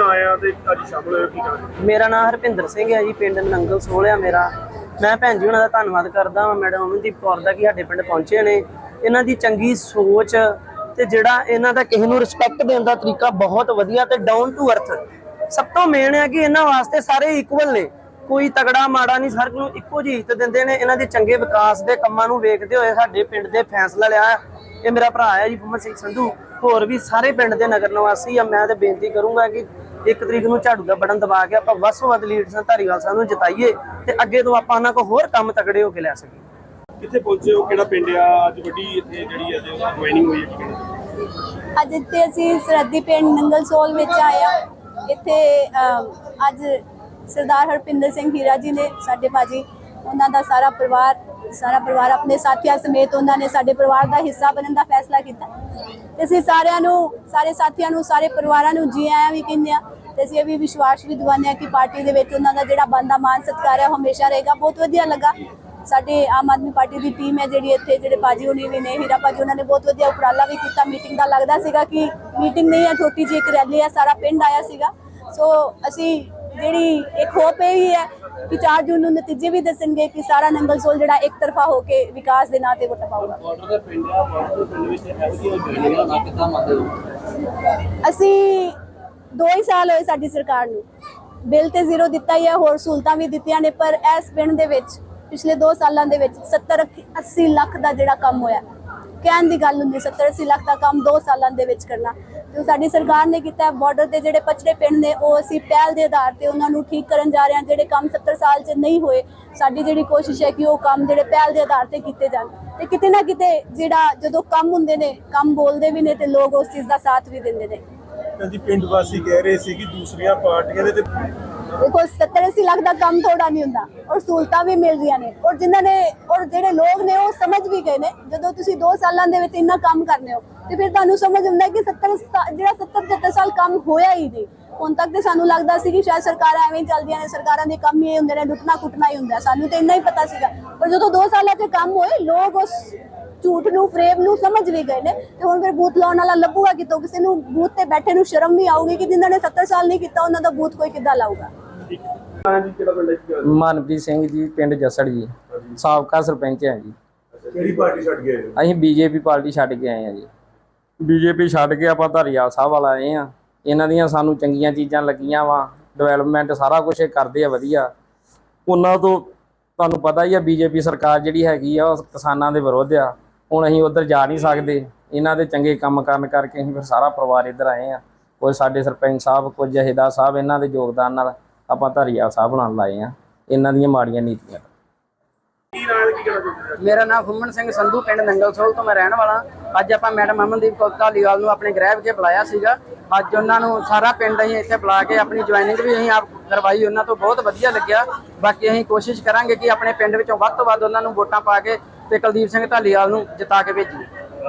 ਤੇ ਅੱਜ ਸ਼ਾਮਲ ਹੋਏ ਕੀ ਕਰਾਂਗੇ ਮੇਰਾ ਨਾਮ ਹਰਪਿੰਦਰ ਸਿੰਘ ਹੈ ਜੀ, ਪਿੰਡ ਨੰਗਲ ਸੋਹਲਿਆ ਮੇਰਾ। ਮੈਂ ਭੈਣ ਜੀ ਉਹਨਾਂ ਦਾ ਧੰਨਵਾਦ ਕਰਦਾ ਹਾਂ ਮੈਡਮ ਅਮਨਦੀਪ ਕੌਰ ਦਾ ਕਿ ਸਾਡੇ ਪਿੰਡ ਪਹੁੰਚੇ ਨੇ। ਇਹਨਾਂ ਦੀ ਚੰਗੀ ਸੋਚ ਤੇ ਜਿਹੜਾ ਇਹਨਾਂ ਦਾ ਕਿਸੇ ਨੂੰ ਰਿਸਪੈਕਟ ਦੇਣ ਦਾ ਤਰੀਕਾ ਬਹੁਤ ਵਧੀਆ ਤੇ ਡਾਊਨ ਟੂ ਅਰਥ ਸਭ ਤੋਂ ਮੇਨ ਹੈ ਕਿ ਇਹਨਾਂ ਵਾਸਤੇ ਸਾਰੇ ਇਕੁਅਲ ਨੇ। ਕੋਈ ਤਗੜਾ ਮਾੜਾ ਨਹੀਂ, ਹਰ ਨੂੰ ਇੱਕੋ ਜਿਹੀ ਇੱਜ਼ਤ ਦਿੰਦੇ ਨੇ। ਇਹਨਾਂ ਦੇ ਚੰਗੇ ਵਿਕਾਸ ਦੇ ਕੰਮਾਂ ਨੂੰ ਵੇਖਦੇ ਹੋਏ ਸਾਡੇ ਪਿੰਡ ਦੇ ਫੈਸਲਾ ਲਿਆ। ਇਹ ਮੇਰਾ ਭਰਾ ਹੈ ਜੀ ਫੁੰਮਨ ਸਿੰਘ ਸੰਧੂ। ਹੋਰ ਵੀ ਸਾਰੇ ਪਿੰਡ ਦੇ ਨਗਰ ਨਿਵਾਸੀ ਆ, ਮੈਂ ਤੇ ਬੇਨਤੀ ਕਰੂੰਗਾ ਕਿ ਇੱਕ ਤਰੀਕ ਨੂੰ ਝਾੜੂ ਦਾ ਬਟਨ ਦਬਾ ਕੇ ਆਪਾਂ ਵੱਧ ਤੋਂ ਵੱਧ ਲੀਡਰਸ ਧਾਰੀਵਾਲ ਸਾਹਿਬ ਨੂੰ ਜਿਤਾਈਏ ਤੇ ਅੱਗੇ ਤੋਂ ਆਪਾਂ ਉਹਨਾਂ ਕੋਲ ਹੋਰ ਕੰਮ ਤਗੜੇ ਹੋ ਕੇ ਲੈ ਸਕੀਏ। ਕਿੱਥੇ ਪਹੁੰਚੇ ਹੋ? ਕਿਹੜਾ ਪਿੰਡ ਆ? ਅੱਜ ਵੱਡੀ ਇੱਥੇ ਜਿਹੜੀ ਅੱਜ ਜੁਆਇਨਿੰਗ ਹੋਈ ਹੈ ਕੀ ਅੱਜ ਇੱਥੇ ਅਸੀਂ ਸਰਹੱਦੀ ਪਿੰਡ ਨੰਗਲਸੋਲ ਵਿੱਚ ਆਏ ਆ। ਇੱਥੇ ਅੱਜ ਸਰਦਾਰ ਹਰਪਿੰਦਰ ਸਿੰਘ ਹੀਰਾ ਜੀ ਨੇ ਸਾਡੇ ਭਾਜੀ ਉਹਨਾਂ ਦਾ ਸਾਰਾ ਪਰਿਵਾਰ ਸਾਰਾ ਪਰਿਵਾਰ ਆਪਣੇ ਸਾਥੀਆਂ ਸਮੇਤ ਉਹਨਾਂ ਨੇ ਸਾਡੇ ਪਰਿਵਾਰ ਦਾ ਹਿੱਸਾ ਬਣਨ ਦਾ ਫੈਸਲਾ ਕੀਤਾ। ਤੇ ਅਸੀਂ ਸਾਰਿਆਂ ਨੂੰ ਸਾਰੇ ਸਾਥੀਆਂ ਨੂੰ ਸਾਰੇ ਪਰਿਵਾਰਾਂ ਨੂੰ ਜੀ ਆਇਆਂ ਵੀ ਕਹਿੰਦੇ ਆ ਤੇ ਅਸੀਂ ਇਹ ਵੀ ਵਿਸ਼ਵਾਸ ਵੀ ਦਿਵਾਉਂਦੇ ਕਿ ਪਾਰਟੀ ਦੇ ਵਿੱਚ ਉਹਨਾਂ ਦਾ ਜਿਹੜਾ ਬੰਦਾ ਮਾਨ ਸਤਿਕਾਰ ਹੈ ਹਮੇਸ਼ਾ ਰਹੇਗਾ। ਬਹੁਤ ਵਧੀਆ ਲੱਗਾ। ਸਾਡੇ ਆਮ ਆਦਮੀ ਪਾਰਟੀ ਦੀ ਟੀਮ ਹੈ ਜਿਹੜੀ ਇੱਥੇ ਜਿਹੜੇ ਬਾਜੀ ਹੋਣੀ ਵੀ ਨੇ ਹੀਰਾ ਭਾਜੀ ਉਹਨਾਂ ਨੇ ਬਹੁਤ ਵਧੀਆ ਉਪਰਾਲਾ ਵੀ ਕੀਤਾ। ਮੀਟਿੰਗ ਦਾ ਲੱਗਦਾ ਸੀਗਾ ਕਿ ਮੀਟਿੰਗ ਨਹੀਂ ਹੈ ਛੋਟੀ ਜਿਹੀ ਇੱਕ ਰੈਲੀ ਹੈ ਸਾਰਾ ਪਿੰਡ ਆਇਆ ਸੀਗਾ। ਸੋ ਅਸੀਂ ਜਿਹੜੀ ਇੱਕ ਹੋਪ ਇਹ ਹੀ ਹੈ ਕਿ 4 ਜੂਨ ਨੂੰ ਨਤੀਜੇ ਵੀ ਦੱਸਣਗੇ ਕਿ ਸਾਰਾ ਨੰਗਲਸੋਲ ਜਿਹੜਾ ਇੱਕ ਤਰਫਾ ਹੋ ਕੇ ਵਿਕਾਸ ਦੇ ਨਾਂ ਤੇ ਵੋਟਾਂ ਪਾਊਗਾ। ਬਾਰਡਰ ਦੇ ਪਿੰਡ ਆ ਬਾਰਡਰ ਦੇ ਪਿੰਡ ਵਿੱਚ ਇਹੋ ਜਿਹੀ ਜੁਆਇਨਿੰਗਾਂ ਨਾ ਕਿੱਦਾਂ ਮੰਨਦੇ ਹੋ? ਅਸੀਂ 2 ਹੀ ਸਾਲ ਹੋਏ ਸਾਡੀ ਸਰਕਾਰ ਨੂੰ। ਬਿੱਲ ਤੇ ਜ਼ੀਰੋ ਦਿੱਤਾ ਹੀ ਹੈ, ਹੋਰ ਸਹੂਲਤਾਂ ਵੀ ਦਿੱਤੀਆਂ ਨੇ, ਪਰ ਇਸ ਪਿੰਡ ਦੇ ਵਿੱਚ ਪਿਛਲੇ 2 ਸਾਲਾਂ ਦੇ ਵਿੱਚ 70 80 ਲੱਖ ਦਾ ਜਿਹੜਾ ਕੰਮ ਹੋਇਆ ਕਹਿਣ ਦੀ ਗੱਲ ਹੁੰਦੀ 70 80 ਲੱਖ ਦਾ ਕੰਮ 2 ਸਾਲਾਂ ਦੇ ਵਿੱਚ ਕਰਨਾ। ਜੋ ਸਾਡੀ ਸਰਕਾਰ ਨੇ ਕੀਤਾ ਬਾਰਡਰ ਦੇ ਜਿਹੜੇ ਪਛੜੇ ਪਿੰਡ ਨੇ, ਉਹ ਅਸੀਂ ਪਹਿਲ ਦੇ ਆਧਾਰ ਤੇ ਉਹਨਾਂ ਨੂੰ ਠੀਕ ਕਰਨ ਜਾ ਰਹੇ ਹਾਂ। ਜਿਹੜੇ ਕੰਮ 70 ਸਾਲ 'ਚ ਨਹੀਂ ਹੋਏ, ਸਾਡੀ ਜਿਹੜੀ ਕੋਸ਼ਿਸ਼ ਹੈ ਕਿ ਉਹ ਕੰਮ ਜਿਹੜੇ ਪਹਿਲ ਦੇ ਆਧਾਰ ਤੇ ਕੀਤੇ ਜਾਣ। ਤੇ ਕਿਤੇ ਨਾ ਕਿਤੇ ਜਿਹੜਾ ਜਦੋਂ ਕੰਮ ਹੁੰਦੇ ਨੇ, ਕੰਮ ਬੋਲਦੇ ਵੀ ਨੇ ਤੇ ਲੋਕ ਉਸ ਚੀਜ਼ ਦਾ ਸਾਥ ਵੀ ਦਿੰਦੇ ਨੇ। ਜੀ ਪਿੰਡ ਵਾਸੀ ਕਹਿ ਰਹੇ ਸੀ ਕਿ ਦੂਸਰੀਆਂ ਪਾਰਟੀਆਂ ਦੇ ਤੇ ਦੇਖੋ 70 80 ਲੱਖ ਦਾ ਕੰਮ ਥੋੜਾ ਨਹੀਂ ਹੁੰਦਾ। ਔਰ ਸਹੂਲਤਾਂ ਵੀ ਮਿਲ ਰਹੀਆਂ ਨੇ। ਔਰ ਜਿਨ੍ਹਾਂ ਨੇ, ਔਰ ਜਿਹੜੇ ਲੋਕ ਨੇ, ਉਹ ਸਮਝ ਵੀ ਗਏ ਨੇ, ਜਦੋਂ ਤੁਸੀਂ 2 ਸਾਲਾਂ ਦੇ ਵਿੱਚ ਇੰਨਾ ਕੰਮ ਕਰਨੇ ਹੋ, ਤੇ ਫਿਰ ਤੁਹਾਨੂੰ ਸਮਝ ਆਉਂਦਾ ਕਿ 70 ਜਿਹੜਾ 70 75 ਸਾਲ ਕੰਮ ਹੋਇਆ ਹੀ ਨਹੀਂ। ਹੁਣ ਤੱਕ ਤੇ ਸਾਨੂੰ ਲੱਗਦਾ ਸੀ ਕਿ ਸ਼ਾਇਦ ਸਰਕਾਰਾਂ ਐਵੇਂ ਚੱਲਦੀਆਂ ਨੇ, ਸਰਕਾਰਾਂ ਦੇ ਕੰਮ ਹੀ ਹੁੰਦੇ ਨੇ ਲੁੱਟਣਾ ਕੁੱਟਣਾ ਹੀ ਹੁੰਦਾ ਸਾਨੂੰ ਤੇ ਇੰਨਾ ਹੀ ਪਤਾ ਸੀਗਾ। ਪਰ ਜਦੋਂ 2 ਸਾਲਾਂ 'ਚ ਕੰਮ ਹੋਏ, ਲੋਕ ਉਸ ਝੂਠ ਨੂੰ ਫਰੇਮ ਨੂੰ ਸਮਝ ਵੀ ਗਏ ਨੇ। ਤੇ ਹੁਣ ਫਿਰ ਬੂਥ ਲਾਉਣ ਵਾਲਾ ਲੱਭੂਗਾ ਕਿਤੋਂ? ਕਿਸੇ ਨੂੰ ਬੂਥ ਤੇ ਬੈਠੇ ਨੂੰ ਸ਼ਰਮ ਵੀ ਆਊਗੀ ਕਿ ਜਿਨ੍ਹਾਂ ਨੇ 70 ਸਾਲ ਨਹੀਂ ਕੀਤਾ ਉਹਨਾਂ ਦਾ ਬੂਥ ਕੋਈ ਕਿੱਦਾਂ ਲਾਊਗਾ? ਹੈ ਮਨਪ੍ਰੀਤ ਸਿੰਘ ਜੀ ਪਿੰਡ ਜੱਸੜ ਜੀ। ਸਾਬਕਾ ਸਰਪੰਚ ਹੈ ਜੀ। ਕਿਹੜੀ ਪਾਰਟੀ ਛੱਡ ਗਏ ਹੋ? ਅਸੀਂ ਬੀਜੇਪੀ ਪਾਰਟੀ ਛੱਡ ਕੇ ਆਏ ਆ ਜੀ। ਬੀਜੇਪੀ ਛੱਡ ਕੇ ਆਪਾਂ ਧਾਰੀਵਾਲ ਸਾਹਿਬ ਵਾਲਾ ਆਏ ਆ ਇਹਨਾਂ ਦੀਆਂ ਸਾਨੂੰ ਚੰਗੀਆਂ ਚੀਜ਼ਾਂ ਲੱਗੀਆਂ ਵਾ। ਡਿਵੈਲਪਮੈਂਟ ਸਾਰਾ ਕੁਝ ਇਹ ਕਰਦੇ ਆ ਵਧੀਆ। ਉਹਨਾਂ ਤੋਂ ਤੁਹਾਨੂੰ ਪਤਾ ਹੀ ਆ ਬੀਜੇਪੀ ਸਰਕਾਰ ਜਿਹੜੀ ਹੈਗੀ ਆ ਉਹ ਕਿਸਾਨਾਂ ਦੇ ਵਿਰੁੱਧ ਆ। ਹੁਣ ਅਸੀਂ ਉਧਰ ਜਾ ਨਹੀਂ ਸਕਦੇ। ਇਹਨਾਂ ਦੇ ਚੰਗੇ ਕੰਮ ਕਰਨ ਕਰਕੇ ਅਸੀਂ ਫਿਰ ਸਾਰਾ ਪਰਿਵਾਰ ਇੱਧਰ ਆਏ ਆ ਕੁਝ ਸਾਡੇ ਸਰਪੰਚ ਸਾਹਿਬ ਕੁਝ ਜਹੇਦਾਰ ਸਾਹਿਬ ਇਹਨਾਂ ਦੇ ਯੋਗਦਾਨ ਨਾਲ ਆਪਾਂ ਧਾਰੀਵਾਲ ਸਾਹਿਬ ਨਾਲ ਲਾਏ ਆ ਇਹਨਾਂ ਦੀਆਂ ਮਾੜੀਆਂ ਨੀਤੀਆਂ। ਮੇਰਾ ਨਾਮ ਫੁੰਮਨ ਸਿੰਘ ਸੰਧੂ ਪਿੰਡ ਨੰਗਲਸੋਲ ਤੋਂ ਮੈਂ ਰਹਿਣ ਵਾਲਾ ਅੱਜ ਆਪਾਂ ਮੈਡਮ ਅਮਨਦੀਪ ਕੌਰ ਧਾਲੀਵਾਲ ਨੂੰ ਆਪਣੇ ਗ੍ਰਹਿ ਵਿਖੇ ਬੁਲਾਇਆ ਸੀਗਾ। ਅੱਜ ਉਹਨਾਂ ਨੂੰ ਸਾਰਾ ਪਿੰਡ ਅਸੀਂ ਇੱਥੇ ਬੁਲਾ ਕੇ ਆਪਣੀ ਜੁਆਇਨਿੰਗ ਵੀ ਅਸੀਂ ਆਪ ਕਰਵਾਈ। ਉਹਨਾਂ ਤੋਂ ਬਹੁਤ ਵਧੀਆ ਲੱਗਿਆ। ਬਾਕੀ ਅਸੀਂ ਕੋਸ਼ਿਸ਼ ਕਰਾਂਗੇ ਕਿ ਆਪਣੇ ਪਿੰਡ ਵਿੱਚੋਂ ਵੱਧ ਤੋਂ ਵੱਧ ਉਹਨਾਂ ਨੂੰ ਵੋਟਾਂ ਪਾ ਕੇ ਤੇ ਕੁਲਦੀਪ ਸਿੰਘ ਧਾਲੀਵਾਲ ਨੂੰ ਜਿਤਾ ਕੇ ਭੇਜੀ।